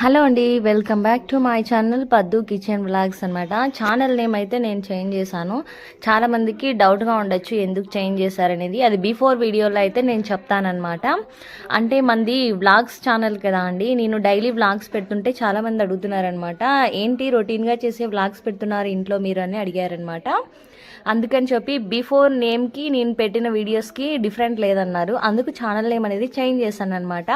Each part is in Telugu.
హలో అండి welcome back to my channel Paddu kitchen vlogs అనమాట ఛానల్ నేమ్ అయితే నేను చేంజ్ చేశాను. చాలా మందికి డౌట్గా ఉండొచ్చు ఎందుకు చేంజ్ చేశారనేది. అది బిఫోర్ వీడియోలో అయితే నేను చెప్తానమాట అంటే మంది వ్లాగ్స్ ఛానల్ కదా అండి నేను డైలీ వ్లాగ్స్ పెడుతుంటే చాలామంది అడుగుతున్నారనమాట ఏంటి రొటీన్గా చేసే వ్లాగ్స్ పెడుతున్నారు ఇంట్లో మీరు అని అడిగారనమాట అందుకని చెప్పి బిఫోర్ నేమ్కి నేను పెట్టిన వీడియోస్కి డిఫరెంట్ లేదన్నారు. అందుకు ఛానల్ నేమ్ అనేది చేంజ్ చేశాను అనమాట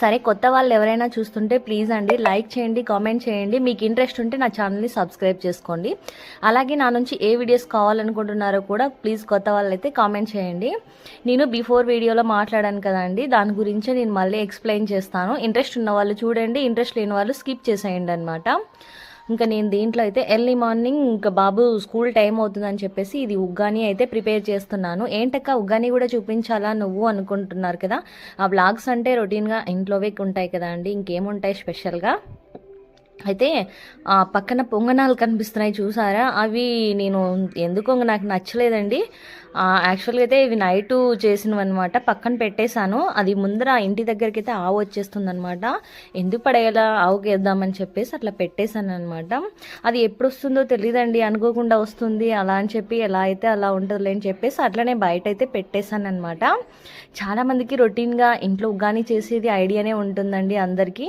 సరే కొత్త వాళ్ళు ఎవరైనా చూస్తుంటే ప్లీజ్ అండి లైక్ చేయండి కామెంట్ చేయండి. మీకు ఇంట్రెస్ట్ ఉంటే నా ఛానల్ని సబ్స్క్రైబ్ చేసుకోండి. అలాగే నా నుంచి ఏ వీడియోస్ కావాలనుకుంటున్నారో కూడా ప్లీజ్ కొత్త వాళ్ళైతే అయితే కామెంట్ చేయండి. నేను బిఫోర్ వీడియోలో మాట్లాడాను కదండి దాని గురించి నేను మళ్ళీ ఎక్స్ప్లెయిన్ చేస్తాను. ఇంట్రెస్ట్ ఉన్న వాళ్ళు చూడండి ఇంట్రెస్ట్ లేని వాళ్ళు స్కిప్ చేసేయండి అనమాట ఇంకా నేను దీంట్లో అయితే ఎర్లీ మార్నింగ్ ఇంకా బాబు స్కూల్ టైం అవుతుందని చెప్పేసి ఇది ఉగ్గాని అయితే ప్రిపేర్ చేస్తున్నాను. ఏంటక్క ఉగ్గాని కూడా చూపించాలా నువ్వు అనుకుంటున్నారు కదా? ఆ బ్లాగ్స్ అంటే రొటీన్గా ఇంట్లోవే ఉంటాయి కదా అండి. ఇంకేముంటాయి స్పెషల్గా? అయితే ఆ పక్కన పొంగనాలు కనిపిస్తున్నాయి చూసారా? అవి నేను ఎందుకో నాకు నచ్చలేదండి. యాక్చువల్గా అయితే ఇవి నైట్ చేసినవన్నమాట పక్కన పెట్టేశాను. అది ముందర ఇంటి దగ్గరికి అయితే ఆవు వచ్చేస్తుంది అనమాట ఎందుకు పడేయాలా? ఆవుకి వేద్దామని చెప్పేసి అట్లా పెట్టేశాను అనమాట అది ఎప్పుడు వస్తుందో తెలియదండి అనుకోకుండా వస్తుంది. అలా అని చెప్పి ఎలా అయితే అలా ఉంటుందిలే అని చెప్పేసి అట్లనే బయట అయితే పెట్టేశాను అనమాట చాలామందికి రొటీన్గా ఇంట్లో ఉగ్గాని చేసేది ఐడియానే ఉంటుందండి అందరికీ.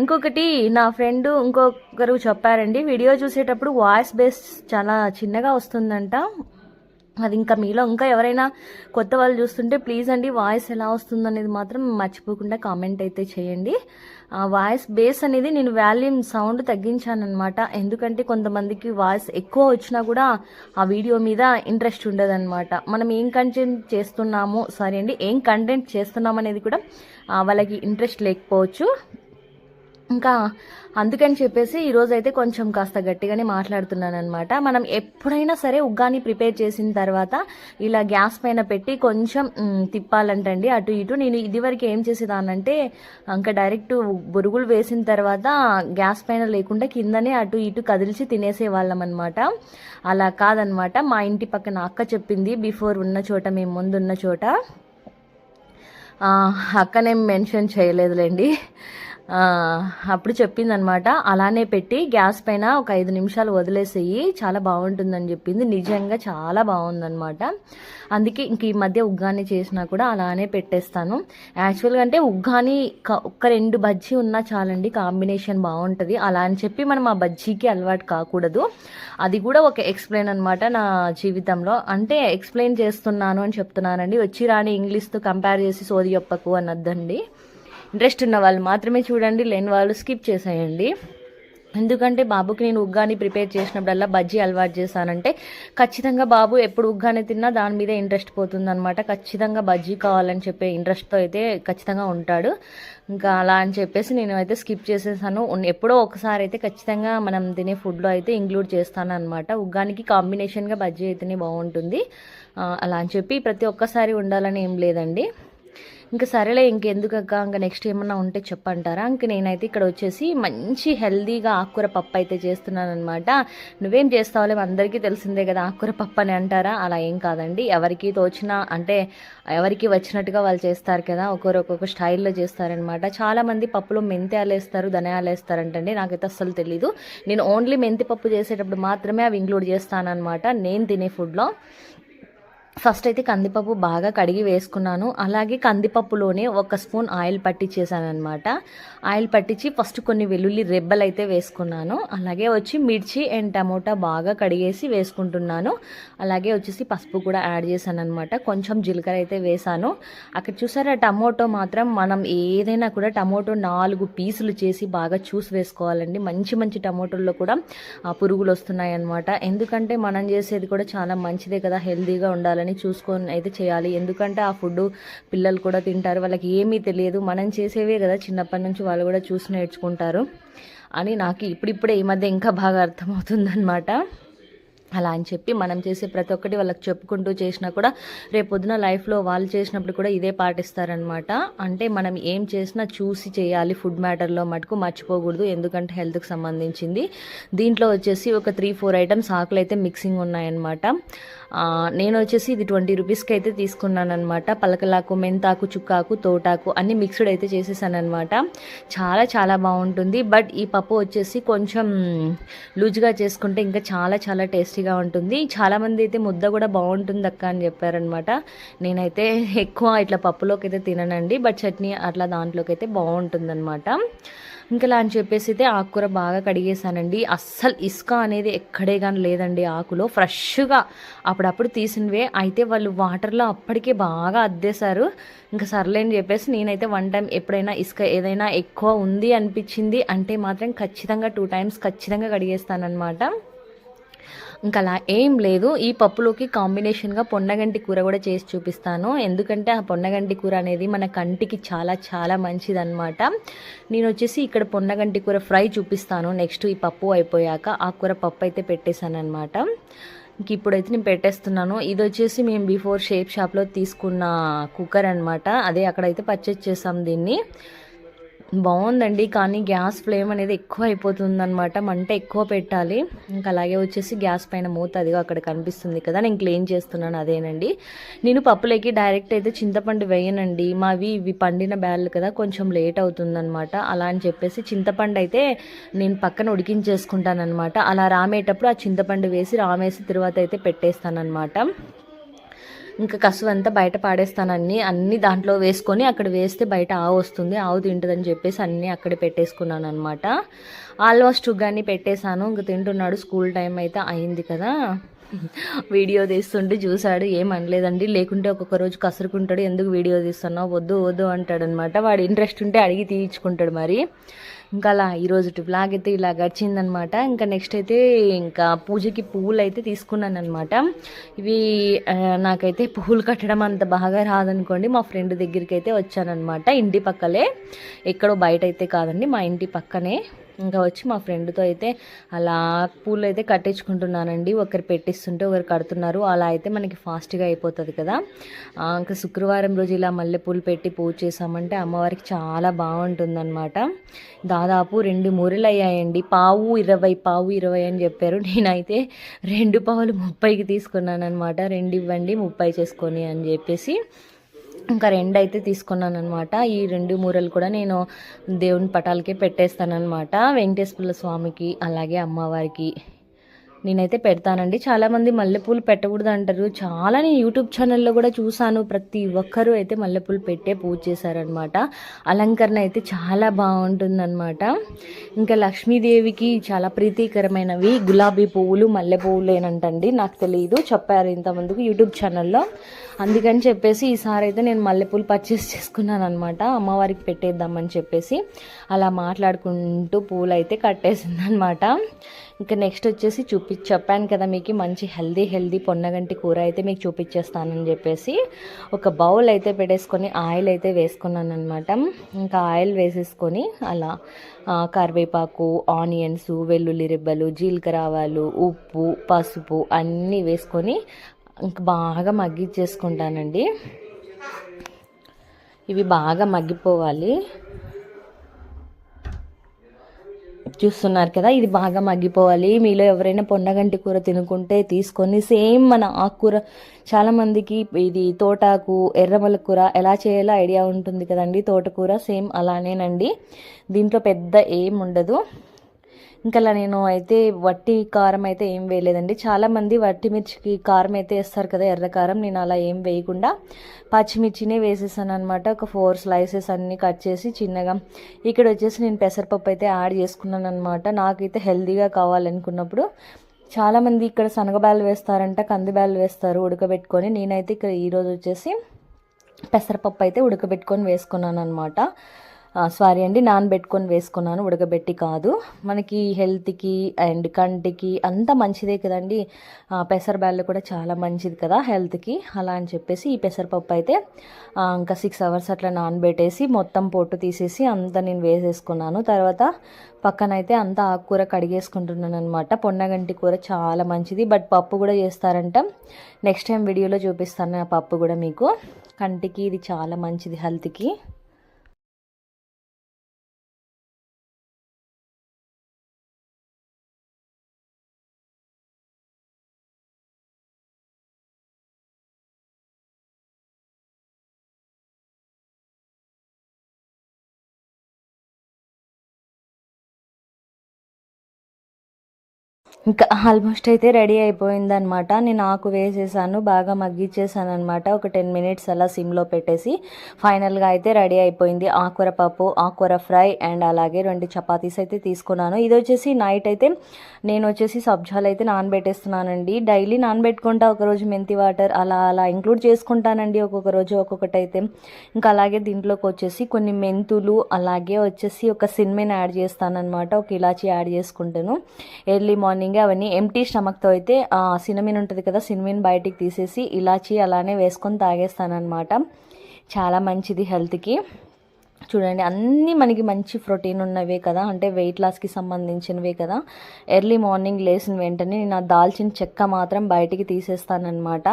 ఇంకొకటి నా ఫ్రెండ్ ఇంకొకరు చెప్పారండి. వీడియో చూసేటప్పుడు వాయిస్ బేస్ చాలా చిన్నగా వస్తుందంట. అది ఇంకా మీలో ఇంకా ఎవరైనా కొత్త వాళ్ళు చూస్తుంటే ప్లీజ్ అండి వాయిస్ ఎలా వస్తుంది అనేది మాత్రం మర్చిపోకుండా కామెంట్ అయితే చేయండి. ఆ వాయిస్ బేస్ అనేది నేను వాల్యూమ్ సౌండ్ తగ్గించానమాట ఎందుకంటే కొంతమందికి వాయిస్ ఎక్కువ వచ్చినా కూడా ఆ వీడియో మీద ఇంట్రెస్ట్ ఉండదన్నమాట. మనం ఏం కంటెంట్ చేస్తున్నాము సారీ అండి ఏం కంటెంట్ చేస్తున్నాం అనేది కూడా వాళ్ళకి ఇంట్రెస్ట్ లేకపోవచ్చు. ఇంకా అందుకని చెప్పేసి ఈరోజైతే కొంచెం కాస్త గట్టిగానే మాట్లాడుతున్నాను అనమాట మనం ఎప్పుడైనా సరే ఉగ్గాని ప్రిపేర్ చేసిన తర్వాత ఇలా గ్యాస్ పైన పెట్టి కొంచెం తిప్పాలంటండి అటు ఇటు. నేను ఇదివరకు ఏం చేసేదానంటే ఇంకా డైరెక్ట్ బురుగులు వేసిన తర్వాత గ్యాస్ పైన లేకుండా కిందనే అటు ఇటు కదిలిచి తినేసేవాళ్ళం అనమాట అలా కాదనమాట మా ఇంటి పక్కన అక్క చెప్పింది బిఫోర్ ఉన్న చోట మేము ముందు ఉన్న చోట అక్కనేం మెన్షన్ చేయలేదులేండి. అప్పుడు చెప్పిందనమాట అలానే పెట్టి గ్యాస్ పైన ఒక ఐదు నిమిషాలు వదిలేసేయి చాలా బాగుంటుందని చెప్పింది. నిజంగా చాలా బాగుందనమాట. అందుకే ఇంక ఈ మధ్య ఉగ్గాని చేసినా కూడా అలానే పెట్టేస్తాను. యాక్చువల్గా అంటే ఉగ్గాని ఒక్క రెండు బజ్జీ ఉన్నా చాలండి కాంబినేషన్ బాగుంటుంది. అలా అని చెప్పి మనం ఆ బజ్జీకి అలవాటు కాకూడదు. అది కూడా ఒక ఎక్స్ప్లెయిన్ అనమాట నా జీవితంలో. అంటే ఎక్స్ప్లెయిన్ చేస్తున్నాను అని చెప్తున్నానండి. వచ్చి రాని ఇంగ్లీష్తో కంపేర్ చేసి సోది చెప్పకు అనొద్దండి. ఇంట్రెస్ట్ ఉన్న వాళ్ళు మాత్రమే చూడండి లేని వాళ్ళు స్కిప్ చేసేయండి. ఎందుకంటే బాబుకి నేను ఉగ్గాని ప్రిపేర్ చేసినప్పుడల్లా బజ్జీ అలవాటు చేశానంటే ఖచ్చితంగా బాబు ఎప్పుడు ఉగ్గాని తిన్నా దాని మీద ఇంట్రెస్ట్ పోతుందనమాట ఖచ్చితంగా బజ్జీ కావాలని చెప్పే ఇంట్రెస్ట్తో అయితే ఖచ్చితంగా ఉంటాడు. ఇంకా అలా అని చెప్పేసి నేను అయితే స్కిప్ చేసేసాను. ఎప్పుడో ఒకసారి అయితే ఖచ్చితంగా మనం తినే ఫుడ్లో అయితే ఇంక్లూడ్ చేస్తాను అనమాట ఉగ్గానికి కాంబినేషన్గా బజ్జీ అయితేనే బాగుంటుంది. అలా అని చెప్పి ప్రతి ఒక్కసారి ఉండాలని ఏం లేదండి. ఇంకా సరేలే ఇంకెందుకక్క? ఇంకా నెక్స్ట్ ఏమన్నా ఉంటే చెప్పంటారా? ఇంక నేనైతే ఇక్కడ వచ్చేసి మంచి హెల్దీగా ఆకుకూర పప్పు అయితే చేస్తున్నానమాట నువ్వేం చేస్తావులే? అందరికీ తెలిసిందే కదా ఆకుకూర పప్పు అని అంటారా? అలా ఏం కాదండి. ఎవరికి తోచిన అంటే ఎవరికి వచ్చినట్టుగా వాళ్ళు చేస్తారు కదా ఒకరు ఒక్కొక్క స్టైల్లో చేస్తారనమాట చాలామంది పప్పులో మెంతాలు వేస్తారు ధనియాలు వేస్తారంటండి నాకైతే అస్సలు తెలీదు. నేను ఓన్లీ మెంతి పప్పు చేసేటప్పుడు మాత్రమే అవి ఇంక్లూడ్ చేస్తానమాట నేను తినే ఫుడ్లో ఫస్ట్ అయితే కందిపప్పు బాగా కడిగి వేసుకున్నాను. అలాగే కందిపప్పులోనే ఒక స్పూన్ ఆయిల్ పట్టించేసాను అనమాట ఆయిల్ పట్టించి ఫస్ట్ కొన్ని వెల్లుల్లి రెబ్బలు అయితే వేసుకున్నాను. అలాగే వచ్చి మిర్చి అండ్ టమోటా బాగా కడిగేసి వేసుకుంటున్నాను. అలాగే వచ్చేసి పసుపు కూడా యాడ్ చేశాను అనమాట కొంచెం జీలకర్ర అయితే వేసాను అక్కడ చూసారా టమోటో మాత్రం మనం ఏదైనా కూడా టమోటో నాలుగు పీసులు చేసి బాగా చూసి వేసుకోవాలండి. మంచి మంచి టమోటోల్లో కూడా పురుగులు వస్తున్నాయి అనమాట ఎందుకంటే మనం చేసేది కూడా చాలా మంచిదే కదా హెల్తీగా ఉండాలని చూసుకొని అయితే చేయాలి. ఎందుకంటే ఆ ఫుడ్ పిల్లలు కూడా తింటారు. వాళ్ళకి ఏమీ తెలియదు. మనం చేసేవే కదా చిన్నప్పటి నుంచి వాళ్ళు కూడా చూసి నేర్చుకుంటారు. అని నాకు ఇప్పుడిప్పుడే ఈ మధ్య ఇంకా బాగా అర్థమవుతుందనమాట అలా అని చెప్పి మనం చేసే ప్రతి ఒక్కటి వాళ్ళకి చెప్పుకుంటూ చేసినా కూడా రేపొద్దున లైఫ్లో వాళ్ళు చేసినప్పుడు కూడా ఇదే పాటిస్తారనమాట అంటే మనం ఏం చేసినా చూసి చేయాలి. ఫుడ్ మ్యాటర్లో మటుకు మర్చిపోకూడదు. ఎందుకంటే హెల్త్కి సంబంధించింది. దీంట్లో వచ్చేసి ఒక త్రీ ఫోర్ ఐటమ్స్ ఆకులు అయితే మిక్సింగ్ ఉన్నాయన్నమాట. నేను వచ్చేసి ఇది ట్వంటీ రూపీస్కి అయితే తీసుకున్నాను అనమాట పలకలాకు మెంతాకు చుక్కాకు తోటాకు అన్ని మిక్స్డ్ అయితే చేసేసానమాట చాలా చాలా బాగుంటుంది. బట్ ఈ పప్పు వచ్చేసి కొంచెం లూజ్గా చేసుకుంటే ఇంకా చాలా చాలా టేస్టీ టేస్టీగా ఉంటుంది. చాలామంది అయితే ముద్ద కూడా బాగుంటుంది అక్క అని చెప్పారనమాట నేనైతే ఎక్కువ ఇట్లా పప్పులోకి అయితే తిననండి. బట్ చట్నీ అట్లా దాంట్లోకి అయితే బాగుంటుందన్నమాట. ఇంకా ఇలా అని చెప్పేసి అయితే ఆకుకూర బాగా కడిగేసానండి. అస్సలు ఇసుక అనేది ఎక్కడే కానీ లేదండి ఆకులో. ఫ్రెష్గా అప్పుడప్పుడు తీసినవే. అయితే వాళ్ళు వాటర్లో అప్పటికే బాగా అద్దేశారు. ఇంకా సర్లే అని చెప్పేసి నేనైతే వన్ టైం ఎప్పుడైనా ఇసుక ఏదైనా ఎక్కువ ఉంది అనిపించింది అంటే మాత్రం ఖచ్చితంగా టూ టైమ్స్ ఖచ్చితంగా కడిగేస్తానమాట ఇంకా అలా ఏం లేదు. ఈ పప్పులోకి కాంబినేషన్గా పొన్నగంటి కూర కూడా చేసి చూపిస్తాను. ఎందుకంటే ఆ పొన్నగంటి కూర అనేది మన కంటికి చాలా చాలా మంచిదన్నమాట. నేను వచ్చేసి ఇక్కడ పొన్నగంటి కూర ఫ్రై చూపిస్తాను. నెక్స్ట్ ఈ పప్పు అయిపోయాక ఆ కూర పప్పు అయితే పెట్టేశాను అనమాట ఇంక ఇప్పుడైతే నేను పెట్టేస్తున్నాను. ఇది వచ్చేసి మేము బిఫోర్ షేప్ షాప్లో తీసుకున్న కుక్కర్ అనమాట అదే అక్కడైతే పర్చేస్ చేసాం దీన్ని. బాగుందండి కానీ గ్యాస్ ఫ్లేమ్ అనేది ఎక్కువ అయిపోతుందనమాట మంట ఎక్కువ పెట్టాలి. ఇంకా అలాగే వచ్చేసి గ్యాస్ పైన మూత అదిగో అక్కడ కనిపిస్తుంది కదా నేను క్లీన్ చేస్తున్నాను అదేనండి. నేను పప్పులోకి డైరెక్ట్ అయితే చింతపండు వేయనండి. మావి ఇవి పండిన బ్యాళ్ళు కదా కొంచెం లేట్ అవుతుందనమాట అలా అని చెప్పేసి చింతపండు అయితే నేను పక్కన ఉడికించేసుకుంటానమాట అలా రామేటప్పుడు ఆ చింతపండు వేసి రామేసి తర్వాత అయితే పెట్టేస్తానమాట ఇంకా కసువు అంతా బయట పాడేస్తానని అన్ని దాంట్లో వేసుకొని అక్కడ వేస్తే బయట ఆవు వస్తుంది ఆవు తింటుందని చెప్పేసి అన్నీ అక్కడ పెట్టేసుకున్నాను అనమాట ఆల్మోస్ట్ కానీ పెట్టేశాను ఇంక తింటున్నాడు స్కూల్ టైం అయితే అయింది కదా. వీడియో తీస్తుంటే చూశాడు ఏం అనలేదండి లేకుంటే ఒక్కొక్క రోజు కసురుకుంటాడు ఎందుకు వీడియో తీస్తున్నావు వద్దు వద్దు అంటాడు అనమాట వాడు ఇంట్రెస్ట్ ఉంటే అడిగి తీయించుకుంటాడు మరి. ఇంకా అలా ఈరోజు బ్లాగ్ అయితే ఇలా గడిచిందనమాట. ఇంకా నెక్స్ట్ అయితే ఇంకా పూజకి పువ్వులు అయితే తీసుకున్నాను అనమాట ఇవి నాకైతే పువ్వులు కట్టడం అంత బాగా రాదనుకోండి మా ఫ్రెండ్ దగ్గరికి అయితే వచ్చానమాట ఇంటి పక్కలే. ఎక్కడో బయట అయితే కాదండి మా ఇంటి పక్కనే. ఇంకా వచ్చి మా ఫ్రెండ్తో అయితే అలా పూలు అయితే కట్టించుకుంటున్నానండి. ఒకరు పెట్టిస్తుంటే ఒకరు కడుతున్నారు. అలా అయితే మనకి ఫాస్ట్గా అయిపోతుంది కదా. ఇంకా శుక్రవారం రోజు ఇలా మల్లెపూలు పెట్టి పూజ చేసామంటే అమ్మవారికి చాలా బాగుంటుందన్నమాట. దాదాపు రెండు మూరెలు అయ్యాయండి పావు ఇరవై పావు ఇరవై అని చెప్పారు. నేనైతే రెండు పావులు ముప్పైకి తీసుకున్నాను అనమాట రెండు ఇవ్వండి ముప్పై చేసుకొని అని చెప్పేసి ఇంకా రెండు అయితే తీసుకున్నాను అనమాట ఈ రెండు మూరలు కూడా నేను దేవుని పటాలకే పెట్టేస్తానమాట వెంకటేశ్వర స్వామికి అలాగే అమ్మవారికి. నేనైతే పెడతానండి. చాలామంది మల్లెపూలు పెట్టకూడదు అంటారు. చాలా నేను యూట్యూబ్ ఛానల్లో కూడా చూసాను ప్రతి ఒక్కరూ అయితే మల్లెపూలు పెట్టే పూజ చేశారనమాట అలంకరణ అయితే చాలా బాగుంటుందన్నమాట. ఇంకా లక్ష్మీదేవికి చాలా ప్రీతికరమైనవి. గులాబీ పువ్వులు మల్లె పువ్వులేనంటండి నాకు తెలియదు చెప్పారు ఇంతమందికి యూట్యూబ్ ఛానల్లో. అందుకని చెప్పేసి ఈసారి అయితే నేను మల్లెపూలు పర్చేస్ చేసుకున్నాను అనమాట అమ్మవారికి పెట్టేద్దామని చెప్పేసి అలా మాట్లాడుకుంటూ పూలు అయితే కట్టేసింది అనమాట ఇంకా నెక్స్ట్ వచ్చేసి చూపి చెప్పాను కదా మీకు మంచి హెల్దీ హెల్దీ పొన్నగంటి కూర అయితే మీకు చూపించేస్తానని చెప్పేసి ఒక బౌల్ అయితే పెట్టేసుకొని ఆయిల్ అయితే వేసుకున్నాను అనమాట ఇంకా ఆయిల్ వేసేసుకొని అలా కరివేపాకు ఆనియన్స్ వెల్లుల్లి రిబ్బలు జీలకర్ర ఆవాలు ఉప్పు పసుపు అన్నీ వేసుకొని ఇంకా బాగా మగ్గిచ్చేసుకుంటానండి. ఇవి బాగా మగ్గిపోవాలి. చూస్తున్నారు కదా ఇది బాగా మగ్గిపోవాలి. మీలో ఎవరైనా పొన్నగంటి కూర తినుకుంటే తీసుకొని సేమ్ మన ఆకుకూర చాలామందికి ఇది తోటాకు ఎర్రమల కూర ఎలా చేయాలో ఐడియా ఉంటుంది కదండి తోటకూర సేమ్ అలానేనండి. దీంట్లో పెద్ద ఏం ఉండదు. ఇంకా అలా నేను అయితే వట్టి కారం అయితే ఏం వేయలేదండి. చాలామంది వట్టి మిర్చికి కారం అయితే వేస్తారు కదా ఎర్ర కారం. నేను అలా ఏం వేయకుండా పచ్చిమిర్చినే వేసేసాను అనమాట ఒక ఫోర్ స్లైసెస్ అన్నీ కట్ చేసి చిన్నగా ఇక్కడ వచ్చేసి నేను పెసరపప్పు అయితే యాడ్ చేసుకున్నాను అనమాట నాకైతే హెల్తీగా కావాలనుకున్నప్పుడు చాలామంది ఇక్కడ శనగబాలు వేస్తారంట కందిబ్యాలు వేస్తారు ఉడకబెట్టుకొని. నేనైతే ఇక్కడ ఈరోజు వచ్చేసి పెసరపప్పు అయితే ఉడకబెట్టుకొని వేసుకున్నాను అనమాట సారీ అండి నానబెట్టుకొని వేసుకున్నాను ఉడకబెట్టి కాదు. మనకి హెల్త్కి అండ్ కంటికి అంత మంచిదే కదండి. పెసరబ్యాళ్ళు కూడా చాలా మంచిది కదా హెల్త్కి. అలా అని చెప్పేసి ఈ పెసరపప్పు అయితే ఇంకా సిక్స్ అవర్స్ అట్లా నానబెట్టేసి మొత్తం పొట్టు తీసేసి అంతా నేను వేసేసుకున్నాను. తర్వాత పక్కన అయితే అంతా ఆకుకూర కడిగేసుకుంటున్నాను అనమాట పొన్నగంటి కూర చాలా మంచిది బట్ పప్పు కూడా చేస్తారంట. నెక్స్ట్ టైం వీడియోలో చూపిస్తాను ఆ పప్పు కూడా మీకు. కంటికి ఇది చాలా మంచిది హెల్త్కి. ఇంకా ఆల్మోస్ట్ అయితే రెడీ అయిపోయిందనమాట నేను ఆకు వేసేసాను బాగా మగ్గిచ్చేసాను అనమాట ఒక టెన్ మినిట్స్ అలా సిమ్లో పెట్టేసి ఫైనల్గా అయితే రెడీ అయిపోయింది. ఆకుర పప్పు ఆకుర ఫ్రై అండ్ అలాగే రెండు చపాతీస్ అయితే తీసుకున్నాను. ఇది వచ్చేసి నైట్ అయితే నేను వచ్చేసి సబ్జాలు అయితే నానబెట్టేస్తున్నానండి. డైలీ నానబెట్టుకుంటా ఒకరోజు మెంతి వాటర్ అలా అలా ఇంక్లూడ్ చేసుకుంటానండి ఒక్కొక్క రోజు ఒక్కొక్కటి అయితే. ఇంకా అలాగే దీంట్లోకి వచ్చేసి కొన్ని మెంతులు అలాగే వచ్చేసి ఒక సిన్మెన్ యాడ్ చేస్తానన్నమాట. ఒక ఇలాచి యాడ్ చేసుకుంటాను. ఎర్లీ మార్నింగ్ అవన్నీ ఎంటీ స్టమక్తో అయితే సినమిన్ ఉంటుంది కదా సినమిన్ బయటికి తీసేసి ఇలాచి అలానే వేసుకొని తాగేస్తానమాట చాలా మంచిది హెల్త్కి చూడండి అన్నీ మనకి మంచి ప్రోటీన్ ఉన్నవే కదా అంటే వెయిట్ లాస్కి సంబంధించినవే కదా. ఎర్లీ మార్నింగ్ లేచిన వెంటనే నేను ఆ దాల్చిన చెక్క మాత్రం బయటికి తీసేస్తానమాట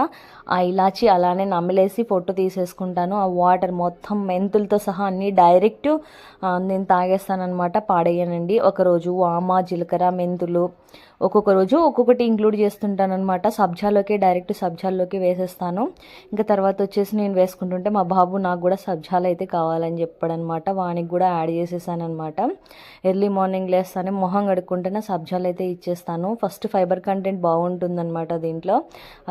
ఆ ఇలాచి అలానే నమిలేసి పొట్టు తీసేసుకుంటాను. ఆ వాటర్ మొత్తం మెంతులతో సహా అన్నీ డైరెక్ట్ నేను తాగేస్తానమాట పాడేయనండి. ఒకరోజు వామ జీలకర్ర మెంతులు ఒక్కొక్క రోజు ఒక్కొక్కటి ఇంక్లూడ్ చేస్తుంటానమాట సబ్జాలోకి డైరెక్ట్ సబ్జాల్లోకి వేసేస్తాను. ఇంకా తర్వాత వచ్చేసి నేను వేసుకుంటుంటే మా బాబు నాకు కూడా సబ్జాలు అయితే కావాలని చెప్పాడనమాట వానికి కూడా యాడ్ చేసేసానమాట ఎర్లీ మార్నింగ్ లేస్తానే మొహం కడుక్కుంటేనే సబ్జాలు అయితే ఇచ్చేస్తాను. ఫస్ట్ ఫైబర్ కంటెంట్ బాగుంటుందన్నమాట దీంట్లో.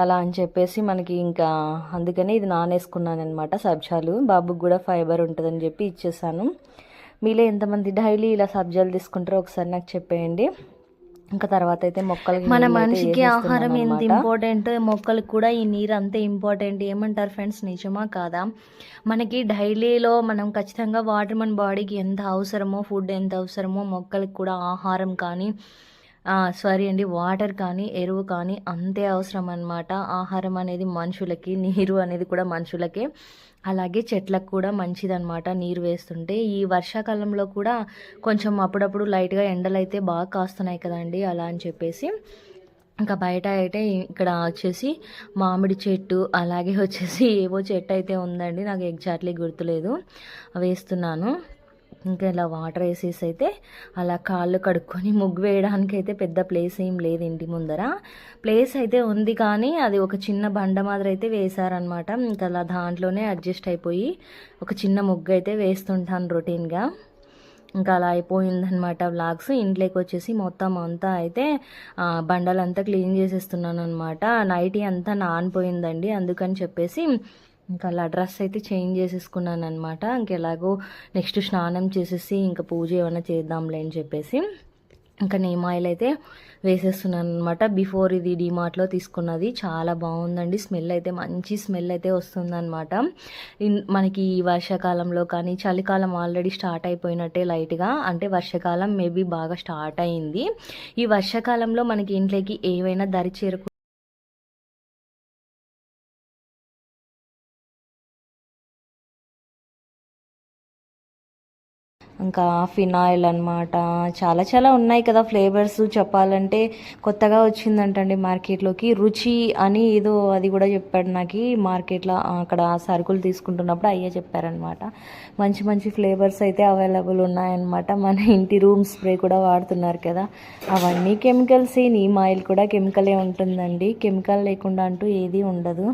అలా అని చెప్పేసి మనకి ఇంకా అందుకని ఇది నానేసుకున్నాను అనమాట సబ్జాలు. బాబుకి కూడా ఫైబర్ ఉంటుందని చెప్పి ఇచ్చేసాను. మీలో ఎంతమంది డైలీ ఇలా సబ్జాలు తీసుకుంటారో ఒకసారి నాకు చెప్పేయండి. ఇంకా తర్వాత అయితే మొక్కలకి మన మనిషికి ఆహారం ఎంత. ఇంపార్టెంట్ మొక్కలకు కూడా ఈ నీరు అంతే ఇంపార్టెంట్. ఏమంటారు ఫ్రెండ్స్? నిజమా కాదా? మనకి డైలీలో మనం ఖచ్చితంగా వాటర్ మన బాడీకి ఎంత అవసరమో ఫుడ్ ఎంత అవసరమో మొక్కలకు కూడా ఆహారం కానీ సారీ అండి వాటర్ కానీ ఎరువు కానీ అంతే అవసరం అన్నమాట. ఆహారం అనేది మనుషులకి నీరు అనేది కూడా మనుషులకే. అలాగే చెట్లకు కూడా మంచిదన్నమాట నీరు వేస్తుంటే. ఈ వర్షాకాలంలో కూడా కొంచెం అప్పుడప్పుడు లైట్గా ఎండలు అయితే బాగా కాస్తున్నాయి కదండి అలా అని చెప్పేసి. ఇంకా బయట అయితే ఇక్కడ వచ్చేసి మామిడి చెట్టు అలాగే వచ్చేసి ఏవో చెట్టు అయితే ఉందండి నాకు ఎగ్జాక్ట్లీ గుర్తులేదు. వేస్తున్నాను. ఇంకా ఇలా వాటర్ వేసేసి అయితే అలా కాళ్ళు కడుక్కొని ముగ్గు వేయడానికి అయితే పెద్ద ప్లేస్ ఏం లేదు ఇంటి ముందర. ప్లేస్ అయితే ఉంది కానీ అది ఒక చిన్న బండ మాదిరి అయితే వేశారనమాట ఇంకా అలా దాంట్లోనే అడ్జస్ట్ అయిపోయి ఒక చిన్న ముగ్గు అయితే వేస్తుంటాను రొటీన్గా ఇంకా అలా అయిపోయిందనమాట వ్లాగ్స్ ఇంట్లోకి వచ్చేసి మొత్తం అంతా అయితే బండలంతా క్లీన్ చేసేస్తున్నాను అనమాట నైటీ అంతా నానిపోయిందండి. అందుకని చెప్పేసి ఇంకా అలా డ్రెస్ అయితే చేంజ్ చేసేసుకున్నాను అనమాట ఇంకెలాగో నెక్స్ట్ స్నానం చేసేసి ఇంకా పూజ ఏమైనా చేద్దాంలే అని చెప్పేసి ఇంకా నేమ్ ఆయిల్ అయితే వేసేస్తున్నాను అనమాట బిఫోర్ ఇది డిమార్ట్లో తీసుకున్నది. చాలా బాగుందండి. స్మెల్ అయితే మంచి స్మెల్ అయితే వస్తుందన్నమాట. ఇన్- మనకి ఈ వర్షాకాలంలో కానీ చలికాలం ఆల్రెడీ స్టార్ట్ అయిపోయినట్టే లైట్గా. అంటే వర్షాకాలం మేబీ బాగా స్టార్ట్ అయింది. ఈ వర్షాకాలంలో మనకి ఇంట్లోకి ఏవైనా దరి చేరుకు ఇంకా ఫినాయిల్ అన్నమాట. చాలా చాలా ఉన్నాయి కదా ఫ్లేవర్స్ చెప్పాలంటే. కొత్తగా వచ్చిందంటండి మార్కెట్లోకి. రుచి అని ఏదో అది కూడా చెప్పాడు నాకు మార్కెట్లో అక్కడ సరుకులు తీసుకుంటున్నప్పుడు అయ్యే చెప్పారనమాట మంచి మంచి ఫ్లేవర్స్ అయితే అవైలబుల్ ఉన్నాయన్నమాట. మన ఇంటి రూమ్ స్ప్రే కూడా వాడుతున్నారు కదా. అవన్నీ కెమికల్స్ నీమ్ ఆయిల్ కూడా కెమికలే ఉంటుందండి. కెమికల్ లేకుండా అంటూ ఏది ఉండదు.